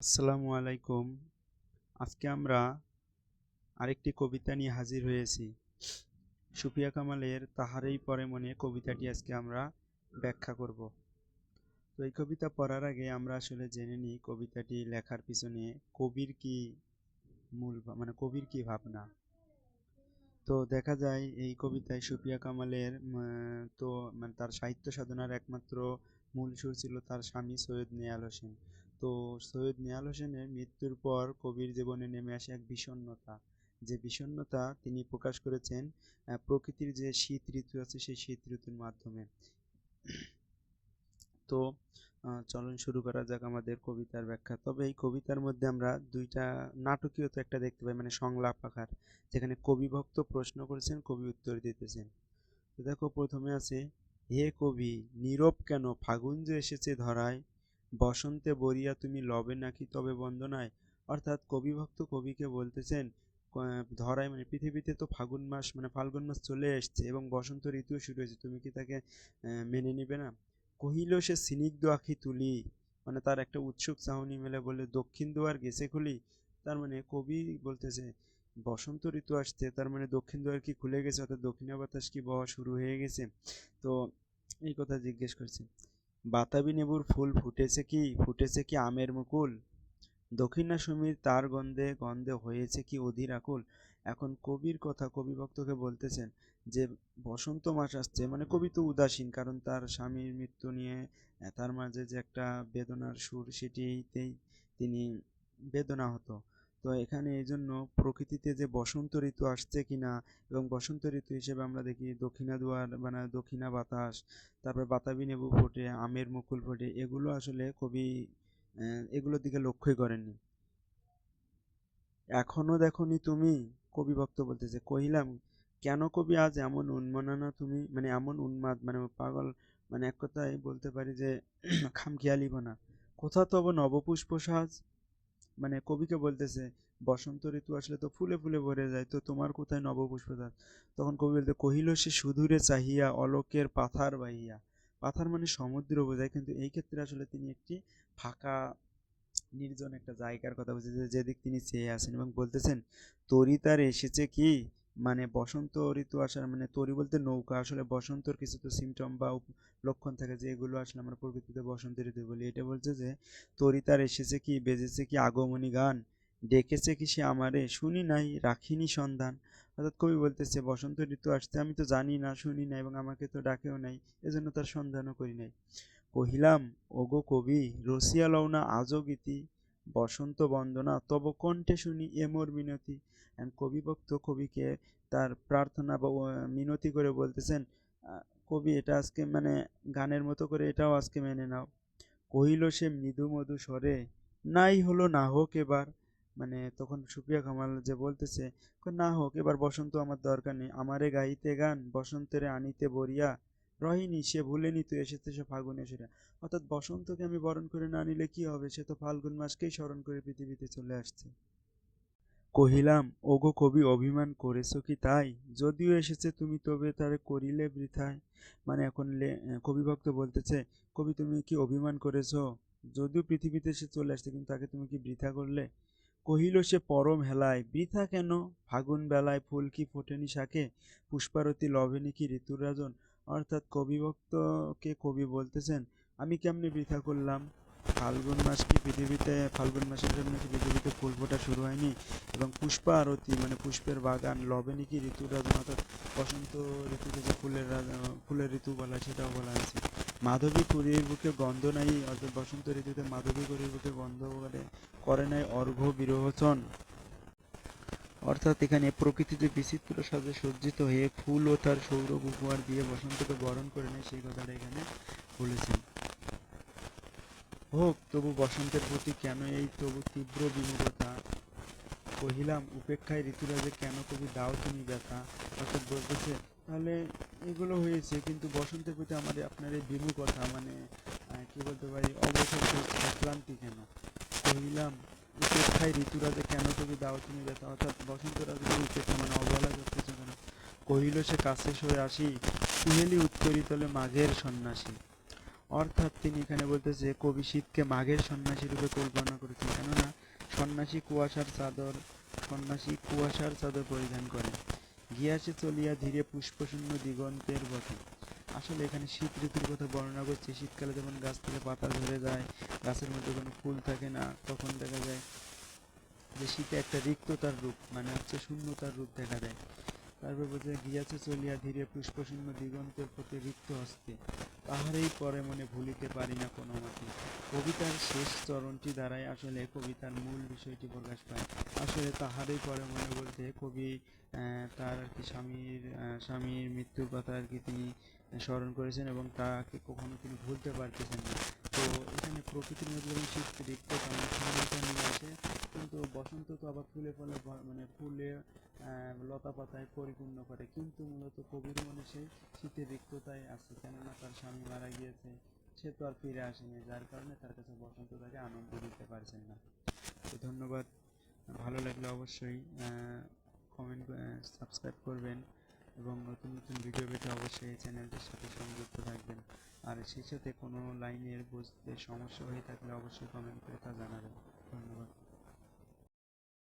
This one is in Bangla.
আসসালামু আলাইকুম। আজকে আমরা আরেকটি কবিতা নিয়ে হাজির হয়েছি। সুফিয়া কামালের তাহারেই পরে মনে কবিতাটি আজকে আমরা ব্যাখ্যা করব। তো এই কবিতা পড়ার আগে আমরা আসলে জেনে নিই কবিতাটি লেখার পিছনে কবির কি মূল মানে কবির কি ভাবনা। তো দেখা যায় এই কবিতায় সুফিয়া কামালের তো মানে তার সাহিত্য সাধনার একমাত্র মূল সুর ছিল তার স্বামী সৈয়দ নেয়াল হোসেন। তো সৈয়দ নেয়াল হোসেনের মৃত্যুর পর কবির জীবনে নেমে আসে এক বিষণ্ণতা। যে বিষণ্ণতা তিনি প্রকাশ করেছেন প্রকৃতির যে শীত ঋতু আছে, সেই শীত ঋতুর মাধ্যমে। তো চলন শুরু করা যাক আমাদের কবিতার ব্যাখ্যা। তবে এই কবিতার মধ্যে আমরা দুইটা নাটকীয়তা একটা দেখতে পাই মানে সংলাপ আকার। যেখানে কবিভক্ত প্রশ্ন করেছেন, কবি উত্তর দিতেছেন। দেখো, প্রথমে আছে, হে কবি, নীরব কেন? ফাগুন যে এসেছে ধরায় বসন্তে বরিয়া তুমি লবে নাকি তবে বন্দনায়? অর্থাৎ কবিভক্ত কবিকে বলতেছেন ধরায় মানে পৃথিবীতে তো ফাগুন মাস মানে ফাল্গুন মাস চলে এসছে এবং বসন্ত ঋতু শুরু হয়েছে। তুমি কি তাকে মেনে নিবে না? কহিল, সে স্নিগ্ধ আখি তুলি? মানে তার একটা উৎসুক চাহনি মেলে বলে, দক্ষিণ দুয়ার গেছে খুলি? তার মানে কবি বলতেছে, বসন্ত ঋতু আসছে, তার মানে দক্ষিণ দুয়ার কি খুলে গেছে? অর্থাৎ দক্ষিণা বাতাস কি বওয়া শুরু হয়ে গেছে? তো এই কথা জিজ্ঞেস করছে। বাতাবি নেবুর ফুল ফুটেছে কি ফুটেছে কি আমের মুকুল? দক্ষিণা সমীর তার গন্ধে গন্ধে হয়েছে কি অধীর আকুল? এখন কবির কথা কবি ভক্তকে বলতেছেন যে, বসন্ত মাস আসছে মানে কবি তো উদাসীন, কারণ তার স্বামীর মৃত্যু নিয়ে, তার মাঝে যে একটা বেদনার সুর, সেটিতেই তিনি বেদনা হতো তো এখানে এই জন্য প্রকৃতিতে যে বসন্ত ঋতু আসছে কিনা এবং বসন্ত ঋতু হিসেবে আমরা দেখি দক্ষিণা দুয়ার মানে দক্ষিণা বাতাস, তারপর বাতাবি লেবু ফোটে, আমের মুকুল ফোটে, এগুলো আসলে কবি এগুলোর দিকে লক্ষ্যই করেননি। এখনও দেখনি তুমি? কবি ভক্ত বলতেছে, কহিলাম, কেন কবি আজ এমন উন্মাদনা তুমি মানে এমন উন্মাদ মানে পাগল মানে এক কথায় বলতে পারি যে খামখেয়ালিপনা কোথা তব নবপুষ্প সাজ? মানে কবিকে বলতেছে, বসন্ত ঋতু আসলে তো ফুলে ফুলে ভরে যায়, তো তোমার কোথায় নবপুষ্প সাজ তখন কবি বলতে, কহিল সে সুদূরে চাহিয়া অলোকের পাথার বাহিয়া। পাথার মানে সমুদ্র বোঝায়, কিন্তু এই ক্ষেত্রে আসলে তিনি একটি ফাঁকা, নির্জন একটা জায়গার কথা বলছে যেদিক তিনি চেয়ে আছেন এবং বলতেছেন, তরি তার এসেছে কি? মানে বসন্ত ঋতু আসার মানে তরি বলতে নৌকা, আসলে বসন্তর কিছু তো সিমটম বা লক্ষণ থাকে যে এগুলো আসলে আমরা প্রকৃতিতে বসন্ত ঋতু বলি। এটা বলছে যে, তরি তার এসেছে কি, বেজেছে কি আগমনী গান, ডেকেছে কি সে আমারে, শুনি নাই, রাখিনি সন্ধান। অর্থাৎ কবি বলতেছে, বসন্ত ঋতু আসতে আমি তো জানি না, শুনি না এবং আমাকে তো ডাকেও নাই, এজন্য তার সন্ধানও করি নাই। কহিলাম, ওগো কবি, রসিয়া লও না আজও গীতি বসন্ত বন্দনা, তব কণ্ঠে শুনি এ মোর মিনতি। And কবি ভক্ত কবিকে তার প্রার্থনা বা মিনতি করে বলতেছেন কবি, এটা আজকে মানে গানের মতো করে এটাও আজকে মেনে নাও। কহিল সে, মৃদু মধু স্বরে, নাই হলো না হোক এবার। মানে তখন সুপ্রিয়া কামাল যে বলতেছে না হোক, এবার বসন্ত আমার দরকার নেই। আমারে গাইতে গান, বসন্তের আনিতে বরিয়া রহিনী, সে ভুলেনি তুই এসেছে সে ফাগুনে সেরা অর্থাৎ বসন্তকে আমি বরণ করে না নিলে কি হবে? সে তো ফাল্গুন মাসকেই স্মরণ করে পৃথিবীতে চলে আসছে। কহিলাম, ওগো, কবি, অভিমান করেছ কি তাই? যদিও এসেছে, তুমি তবে তার করিলে বৃথায়। মানে এখন লে- কবি ভক্ত বলতেছে, কবি, তুমি কি অভিমান করেছ? যদিও পৃথিবীতে সে চলে আসছে, কিন্তু তাকে তুমি কি বৃথা করলে? কহিল, সে পরম হেলায়। বৃথা কেন? ফাগুন বেলায় ফুল কি ফোটেনি শাকে? পুষ্পারতি, লভেনি কি ঋতুর রাজন? অর্থাৎ কবিভক্তকে কবি বলতেছেন, আমি কেমনি বৃথা করলাম? ফাল্গুন মাস কি পৃথিবীতে, ফাল্গুন মাসের জন্য কি পৃথিবীতে ফুল ফোটা শুরু হয়নি? এবং পুষ্পা আরতি মানে পুষ্পের বাগান লবেনি কি ঋতুর রাজন অর্থাৎ বসন্ত ঋতুকে যে ফুলের ফুলের ঋতু বলা সেটাও বলা হয়েছে। মাধবী কুড়ির বুকে গন্ধ নাই, অর্থাৎ বসন্ত ঋতুতে মাধবী কুড়ির বুকে গন্ধ করে করে নাই অর্ঘ্য বিরোচন। অর্থাৎ এখানে প্রকৃতিতে বিচিত্র সাজে সজ্জিত হয়ে ফুল ও তার সৌরভ উপহার দিয়ে বসন্তকে বরণ করে নেয়, সেই কথাটা এখানে বলেছেন। হোক, তবু বসন্তের প্রতি কেন এই তবু তীব্র বিমুখতা কহিলাম, উপেক্ষায় ঋতুরাজে কেন কবি দাও তুমি ব্যথা? অর্থাৎ বলতেছে তাহলে এগুলো হয়েছে, কিন্তু বসন্তের প্রতি আমাদের আপনার এই বিমুখতা মানে কি বলতে পারি, অবসর ক্লান্তি কেন? কহিলাম উপেক্ষায় ঋতুরাজে কেন কবি দাও তুমি ব্যথা অর্থাৎ বসন্ত রাজকে উপেক্ষা মানে অবহেলা করতেছে কেন? কহিল সে, কাছে সরে আসি। কুহেলি উত্তরিতলে মাঘের সন্ন্যাসী। অর্থাৎ তিনি এখানে বলতেছে কবি শীতকে মাঘের সন্ন্যাসী রূপে কল্পনা করেছেন। কেননা, সন্ন্যাসী কুয়াশার চাদর, সন্ন্যাসী কুয়াশার চাদর পরিধান করেন গিয়াসে চলিয়া ধীরে পুষ্পশূন্য দিগন্তের পথে। আসলে এখানে শীত ঋতুর কথা বর্ণনা করছে। শীতকালে যখন গাছ থেকে পাতা ঝরে যায়, গাছের মধ্যে কোনো ফুল থাকে না, তখন দেখা যায় যে শীতে একটা রিক্ততার রূপ মানে হচ্ছে শূন্যতার রূপ দেখা দেয়। তারপর বলছে, গিয়াছে চলিয়া ধীরে পুষ্পশূন্য দিগন্তের প্রতি রিক্ত হস্তে। তাহারেই পরে মনে ভুলিতে পারি না কোনো মতে। কবিতার শেষ চরণটি দ্বারাই আসলে কবিতার মূল বিষয়টি প্রকাশ পায়। আসলে তাহারেই পরে মনে বলতে কবি তার আর কি স্বামীর স্বামীর মৃত্যুর কথা আর কি তিনি স্মরণ করেছেন এবং তাকে কখনো তিনি ভুলতে পারতেছেন না। তো এখানে প্রকৃতির মধ্যে যেমন শীত রিক্ততা মানে শূন্যতা নিয়ে আসে। কিন্তু বসন্ত তো আবার ফুলে ফলে মানে ফুলে লতা পাতায় পরিপূর্ণ করে। কিন্তু মূলত কবির মনে সেই শীতের রিক্ততাই আছে। কেননা তার স্বামী মারা গিয়েছে, সে তো আর ফিরে আসেনি। যার কারণে তার কাছে বসন্ত তাকে আনন্দ দিতে পারছেন না। তো ধন্যবাদ। ভালো লাগলে অবশ্যই কমেন্ট সাবস্ক্রাইব করবেন। এবং নতুন নতুন ভিডিও পেতে অবশ্যই এই চ্যানেলটির সাথে সংযুক্ত থাকবেন। আর সেই সাথে কোনো লাইনের বুঝতে সমস্যা হয়ে থাকলে অবশ্যই কমেন্ট করে তা জানাবেন। ধন্যবাদ।